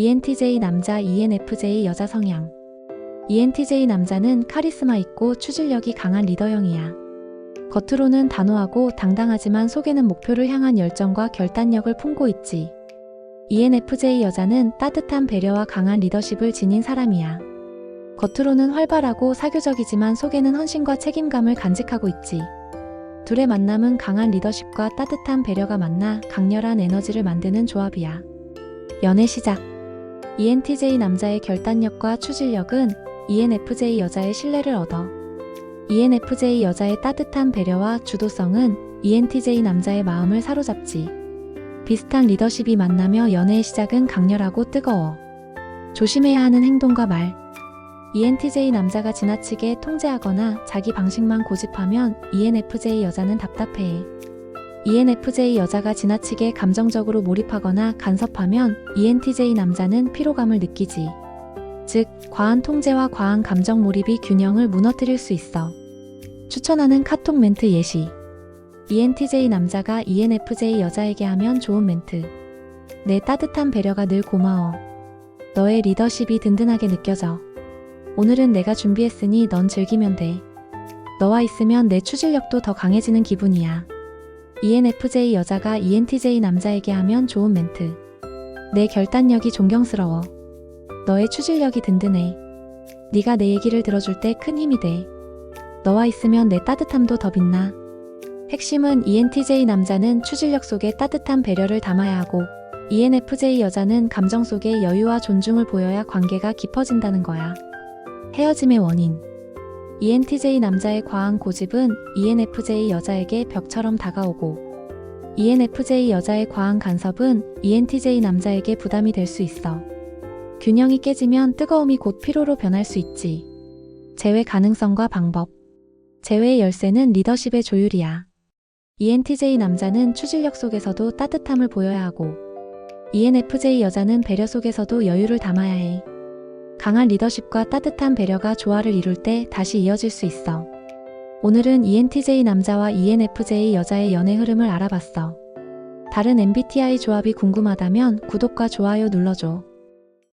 ENTJ 남자 ENFJ 여자 성향 ENTJ 남자는 카리스마 있고 추진력이 강한 리더형이야. 겉으로는 단호하고 당당하지만 속에는 목표를 향한 열정과 결단력을 품고 있지. ENFJ 여자는 따뜻한 배려와 강한 리더십을 지닌 사람이야. 겉으로는 활발하고 사교적이지만 속에는 헌신과 책임감을 간직하고 있지. 둘의 만남은 강한 리더십과 따뜻한 배려가 만나 강렬한 에너지를 만드는 조합이야. 연애 시작. ENTJ 남자의 결단력과 추진력은 ENFJ 여자의 신뢰를 얻어. ENFJ 여자의 따뜻한 배려와 주도성은 ENTJ 남자의 마음을 사로잡지. 비슷한 리더십이 만나며 연애의 시작은 강렬하고 뜨거워. 조심해야 하는 행동과 말. ENTJ 남자가 지나치게 통제하거나 자기 방식만 고집하면 ENFJ 여자는 답답해해. ENFJ 여자가 지나치게 감정적으로 몰입하거나 간섭하면 ENTJ 남자는 피로감을 느끼지. 즉, 과한 통제와 과한 감정 몰입이 균형을 무너뜨릴 수 있어. 추천하는 카톡 멘트 예시. ENTJ 남자가 ENFJ 여자에게 하면 좋은 멘트. 내 따뜻한 배려가 늘 고마워. 너의 리더십이 든든하게 느껴져. 오늘은 내가 준비했으니 넌 즐기면 돼. 너와 있으면 내 추진력도 더 강해지는 기분이야. ENFJ 여자가 ENTJ 남자에게 하면 좋은 멘트. 내 결단력이 존경스러워. 너의 추진력이 든든해. 네가 내 얘기를 들어줄 때 큰 힘이 돼. 너와 있으면 내 따뜻함도 더 빛나. 핵심은 ENTJ 남자는 추진력 속에 따뜻한 배려를 담아야 하고 ENFJ 여자는 감정 속에 여유와 존중을 보여야 관계가 깊어진다는 거야. 헤어짐의 원인. ENTJ 남자의 과한 고집은 ENFJ 여자에게 벽처럼 다가오고 ENFJ 여자의 과한 간섭은 ENTJ 남자에게 부담이 될 수 있어. 균형이 깨지면 뜨거움이 곧 피로로 변할 수 있지. 재회 가능성과 방법. 재회의 열쇠는 리더십의 조율이야. ENTJ 남자는 추진력 속에서도 따뜻함을 보여야 하고 ENFJ 여자는 배려 속에서도 여유를 담아야 해. 강한 리더십과 따뜻한 배려가 조화를 이룰 때 다시 이어질 수 있어. 오늘은 ENTJ 남자와 ENFJ 여자의 연애 흐름을 알아봤어. 다른 MBTI 조합이 궁금하다면 구독과 좋아요 눌러줘.